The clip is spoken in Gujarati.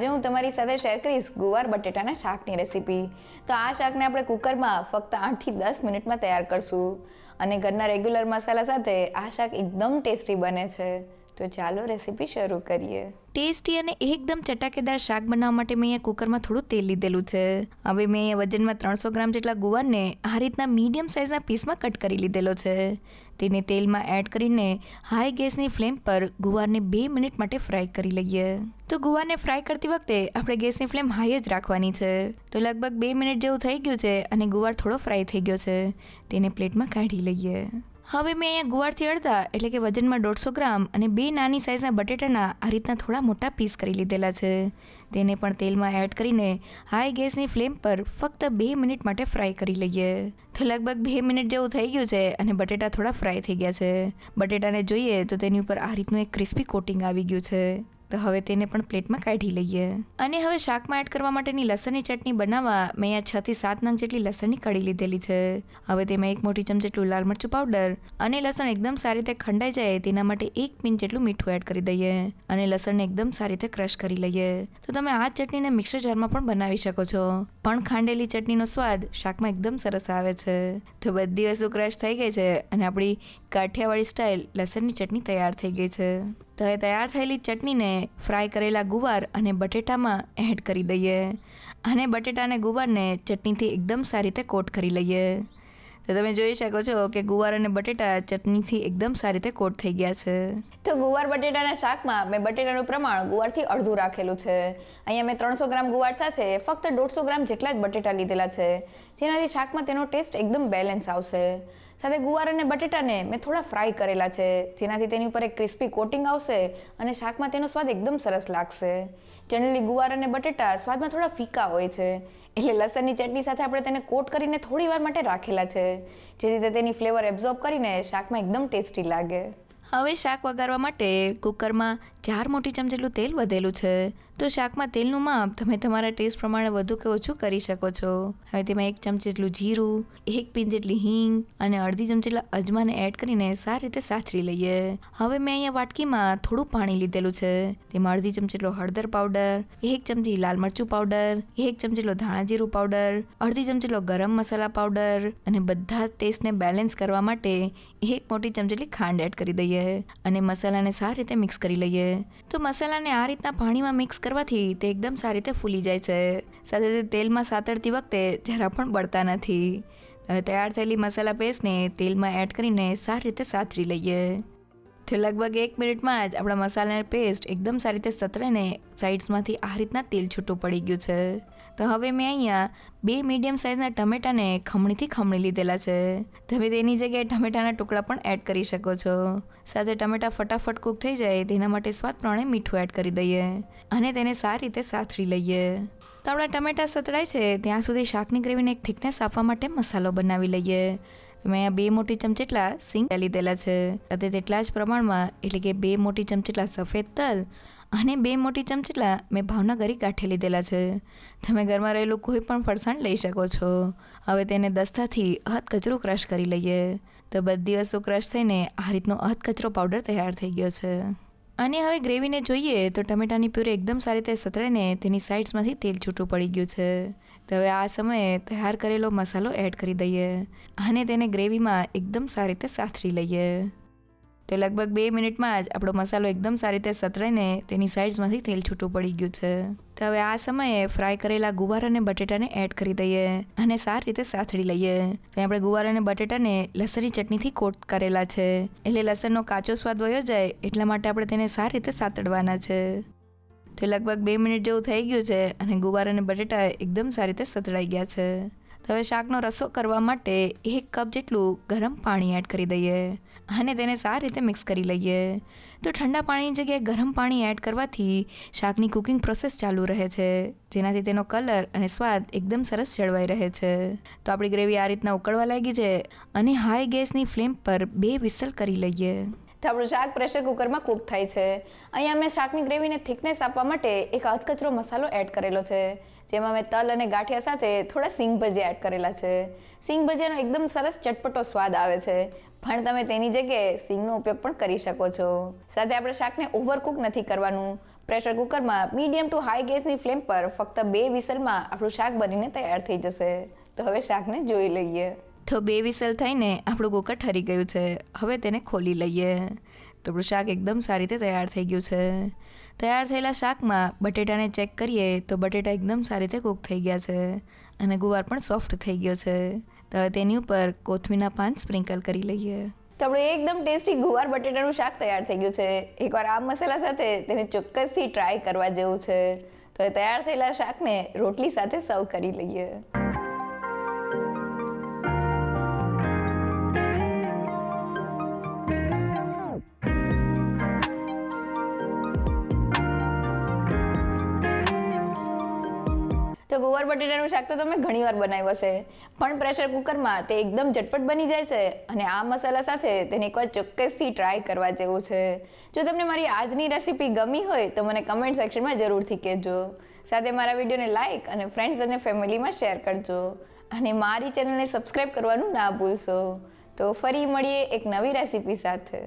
હું તમારી સાથે શેર કરીશ ગુવાર બટેટાના શાકની રેસીપી. તો આ શાકને આપણે કુકરમાં ફક્ત આઠથી દસ મિનિટમાં તૈયાર કરશું. અને ઘરના રેગ્યુલર મસાલા સાથે આ શાક એકદમ ટેસ્ટી બને છે. તો ચાલો રેસીપી શરૂ કરીએ. ટેસ્ટી અને એકદમ ચટાકેદાર શાક બનાવવા માટે મેં અહીંયા કુકરમાં થોડું તેલ લીધેલું છે. હવે મેં અહીંયા વજનમાં ત્રણસો ગ્રામ જેટલા ગુવારને આ રીતના મીડિયમ સાઇઝના પીસમાં કટ કરી લીધેલો છે. તેને તેલમાં એડ કરીને હાઈ ગેસની ફ્લેમ પર ગુવારને બે મિનિટ માટે ફ્રાય કરી લઈએ. તો ગુવારને ફ્રાય કરતી વખતે આપણે ગેસની ફ્લેમ હાઈ જ રાખવાની છે. તો લગભગ બે મિનિટ જેવું થઈ ગયું છે અને ગુવાર થોડો ફ્રાય થઈ ગયો છે. તેને પ્લેટમાં કાઢી લઈએ. હવે મેં અહીંયા ગુવારથી અડધા, એટલે કે વજનમાં દોઢસો ગ્રામ અને બે નાની સાઇઝના બટેટાના આ રીતના થોડા મોટા પીસ કરી લીધેલા છે. તેને પણ તેલમાં એડ કરીને હાઈ ગેસની ફ્લેમ પર ફક્ત બે મિનિટ માટે ફ્રાય કરી લઈએ. તો લગભગ બે મિનિટ જેવું થઈ ગયું છે અને બટેટા થોડા ફ્રાય થઈ ગયા છે. બટેટાને જોઈએ તો તેની ઉપર આ રીતનું એક ક્રિસ્પી કોટિંગ આવી ગયું છે. તો હવે તેને પણ પ્લેટમાં કાઢી લઈએ. અને હવે શાકમાં એડ કરવા માટેની લસણની ચટણી બનાવવા મેં આ છ થી સાત નંગ જેટલી લસણની કળી લીધેલી છે. હવે તેમાં એક મોટી ચમચી જેટલું લાલ મરચું પાવડર અને લસણ એકદમ સારી રીતે ખંડાઈ જાય તેના માટે એક પિંચ જેટલું મીઠું એડ કરી દઈએ અને લસણને એકદમ સારી રીતે ક્રશ કરી લઈએ. તો તમે આ ચટણીને મિક્સર જારમાં પણ બનાવી શકો છો. પણ ખાંડેલી ચટણીનો સ્વાદ શાકમાં એકદમ સરસ આવે છે. તો બધી વસ્તુ ક્રશ થઈ ગઈ છે અને આપણી કાઠિયાવાડી સ્ટાઇલ લસણની ચટણી તૈયાર થઈ ગઈ છે. તો એ તૈયાર થયેલી ચટણીને ફ્રાય કરેલા ગુવાર અને બટેટામાં એડ કરી દઈએ અને બટેટા અને ગુવારને ચટણીથી એકદમ સારી રીતે કોટ કરી લઈએ. તો તમે જોઈ શકો છો કે ગુવાર અને બટેટા ચટણીથી એકદમ સારી રીતે કોટ થઈ ગયા છે. તો ગુવાર બટેટાના શાકમાં મેં બટેટાનું પ્રમાણ ગુવારથી અડધું રાખેલું છે. અહીંયા મેં ત્રણસો ગ્રામ ગુવાર સાથે ફક્ત દોઢસો ગ્રામ જેટલા જ બટેટા લીધેલા છે. જેનાથી શાકમાં તેનો ટેસ્ટ એકદમ બેલેન્સ આવશે. સાથે ગુવાર અને બટેટાને મેં થોડા ફ્રાય કરેલા છે. જેનાથી તેની ઉપર એક ક્રિસ્પી કોટિંગ આવશે અને શાકમાં તેનો સ્વાદ એકદમ સરસ લાગશે. જનરલી ગુવાર અને બટેટા સ્વાદમાં થોડા ફીકા હોય છે. એટલે લસણની ચટણી સાથે આપણે તેને કોટ કરીને થોડી વાર માટે રાખેલા છે. જેથી તે તેની ફ્લેવર એબ્ઝોર્બ કરીને શાકમાં એકદમ ટેસ્ટી લાગે. હવે શાક વઘારવા માટે કુકરમાં ચાર મોટી ચમચ જેટલું તેલ વધેલું છે. તો શાકમાં તેલનું માપ તમે તમારા ટેસ્ટ પ્રમાણે વધુ કે ઓછું કરી શકો છો. હવે તેમાં એક ચમચી જેટલું જીરું, એક પિન જેટલી હિંગ અને અડધી ચમચી જેટલા અજમાને એડ કરીને સારી રીતે સાથરી લઈએ. હવે મેં અહીંયા વાટકીમાં થોડું પાણી લીધેલું છે. તેમાં અડધી ચમચી જેટલો હળદર પાવડર એક ચમચી લાલ મરચું પાવડર એક ચમચી જેટલો ધાણા જીરું પાવડર અડધી ચમચી જેટલો ગરમ મસાલા પાવડર અને બધા ટેસ્ટને બેલેન્સ કરવા માટે એક મોટી ચમચી જેટલી ખાંડ એડ કરી દઈએ અને મસાલાને સારી રીતે મિક્સ કરી લઈએ. તો મસાલાને આ રીતના પાણીમાં મિક્સ કરવાથી તે એકદમ સારી રીતે ફૂલી જાય છે. સાથે તે તેલમાં સાતરતી વખતે જરા પણ બળતા નથી. તૈયાર થયેલી મસાલા પેસ્ટને તેલમાં એડ કરીને સારી રીતે સાતરી લઈએ. તો લગભગ એક મિનિટમાં જ આપણા મસાલાની પેસ્ટ એકદમ સારી રીતે સતરાઈને સાઇડ્સમાંથી આ રીતના તેલ છૂટું પડી ગયું છે. તો હવે મેં અહીંયા બે મીડિયમ સાઇઝના ટમેટાને ખમણીથી ખમણી લીધેલા છે. તમે તેની જગ્યાએ ટમેટાના ટુકડા પણ એડ કરી શકો છો. સાથે ટમેટા ફટાફટ કૂક થઈ જાય તેના માટે સ્વાદ પ્રમાણે મીઠું એડ કરી દઈએ અને તેને સારી રીતે સાથરી લઈએ. તો આપણા ટમેટા સતળાય છે, ત્યાં સુધી શાકની ગ્રેવીને એક થિકનેસ આપવા માટે મસાલો બનાવી લઈએ. મેં અહીંયા બે મોટી ચમચેટલા સિંગ લીધેલા છે. સાથે તેટલા જ પ્રમાણમાં, એટલે કે બે મોટી ચમચેટલા સફેદ તલ અને બે મોટી ચમચેટલા મેં ભાવનગરી કાંઠે લીધેલા છે. તમે ઘરમાં રહેલું કોઈ પણ ફરસાણ લઈ શકો છો. હવે તેને દસ્તાથી અહત કચરો ક્રશ કરી લઈએ. તો બધી વસ્તુ ક્રશ થઈને આ રીતનો અહત કચરો પાવડર તૈયાર થઈ ગયો છે. અને હવે ગ્રેવીને જોઈએ તો ટમેટાની પ્યુરી એકદમ સારી રીતે સતરાઈને તેની સાઇડ્સમાંથી તેલ છૂટું પડી ગયું છે. તો હવે આ સમયે તૈયાર કરેલો મસાલો એડ કરી દઈએ અને તેને ગ્રેવીમાં એકદમ સારી રીતે સાથરી લઈએ. તો લગભગ બે મિનિટમાં જ આપણો મસાલો એકદમ સારી રીતે સતરાઈને તેની સાઇડ્સમાંથી તેલ છૂટું પડી ગયું છે. તો હવે આ સમયે ફ્રાય કરેલા ગુવાર અને બટેટાને એડ કરી દઈએ અને સારી રીતે સાથડી લઈએ. તો આપણે ગુવાર અને બટેટાને લસણની ચટણીથી કોટ કરેલા છે. એટલે લસણનો કાચો સ્વાદ વયો જાય એટલા માટે આપણે તેને સારી રીતે સાતડવાના છે. તો લગભગ બે મિનિટ જેવું થઈ ગયું છે અને ગુવાર અને બટેટા એકદમ સારી રીતે સતળાઈ ગયા છે. હવે શાકનો રસો કરવા માટે એક કપ જેટલું ગરમ પાણી એડ કરી દઈએ અને તેને સારી રીતે મિક્સ કરી લઈએ. તો ઠંડા પાણીની જગ્યાએ ગરમ પાણી એડ કરવાથી શાકની કુકિંગ પ્રોસેસ ચાલુ રહે છે. જેનાથી તેનો કલર અને સ્વાદ એકદમ સરસ જળવાઈ રહે છે. તો આપણી ગ્રેવી આ રીતના ઉકળવા લાગી છે અને હાઈ ગેસની ફ્લેમ પર બે વિસલ કરી લઈએ. આપણું શાક પ્રેશર કુકરમાં કૂક થાય છે. અહીંયા મેં શાકની ગ્રેવીને થિકનેસ આપવા માટે એક અધકચરો મસાલો એડ કરેલો છે. જેમાં મેં તલ અને ગાંઠિયા સાથે થોડા સિંગ ભજીયા એડ કરેલા છે. સિંગ ભજીયાનો એકદમ સરસ ચટપટો સ્વાદ આવે છે. પણ તમે તેની જગ્યાએ સિંગનો ઉપયોગ પણ કરી શકો છો. સાથે આપણે શાકને ઓવરકુક નથી કરવાનું. પ્રેશર કુકરમાં મીડિયમ ટુ હાઈ ગેસની ફ્લેમ પર ફક્ત બે વિસલમાં આપણું શાક બનીને તૈયાર થઈ જશે. તો હવે શાકને જોઈ લઈએ. તો બે વિસલ થઈને આપણું કુકર ઠરી ગયું છે. હવે તેને ખોલી લઈએ. તો શાક એકદમ સારી રીતે તૈયાર થઈ ગયું છે. તૈયાર થયેલા શાકમાં બટેટાને ચેક કરીએ તો બટેટા એકદમ સારી રીતે કૂક થઈ ગયા છે અને ગુવાર પણ સોફ્ટ થઈ ગયો છે. તો હવે તેની ઉપર કોથમીના પાન સ્પ્રિંકલ કરી લઈએ. તો આપણું એકદમ ટેસ્ટી ગુવાર બટેટાનું શાક તૈયાર થઈ ગયું છે. એકવાર આ મસાલા સાથે તેને ચોક્કસથી ટ્રાય કરવા જેવું છે. તો એ તૈયાર થયેલા શાકને રોટલી સાથે સર્વ કરી લઈએ. તો ગુવાર બટેટાનું શાક તો તમે ઘણીવાર બનાવ્યું હશે. પણ પ્રેશર કુકરમાં તે એકદમ ઝટપટ બની જાય છે અને આ મસાલા સાથે તેને એકવાર ચોક્કસથી ટ્રાય કરવા જેવું છે. જો તમને મારી આજની રેસીપી ગમી હોય તો મને કમેન્ટ સેક્શનમાં જરૂરથી કહેજો. સાથે મારા વિડીયોને લાઇક અને ફ્રેન્ડ્સ અને ફેમિલીમાં શેર કરજો. અને મારી ચેનલને સબસ્ક્રાઈબ કરવાનું ના ભૂલશો. તો ફરી મળીએ એક નવી રેસીપી સાથે.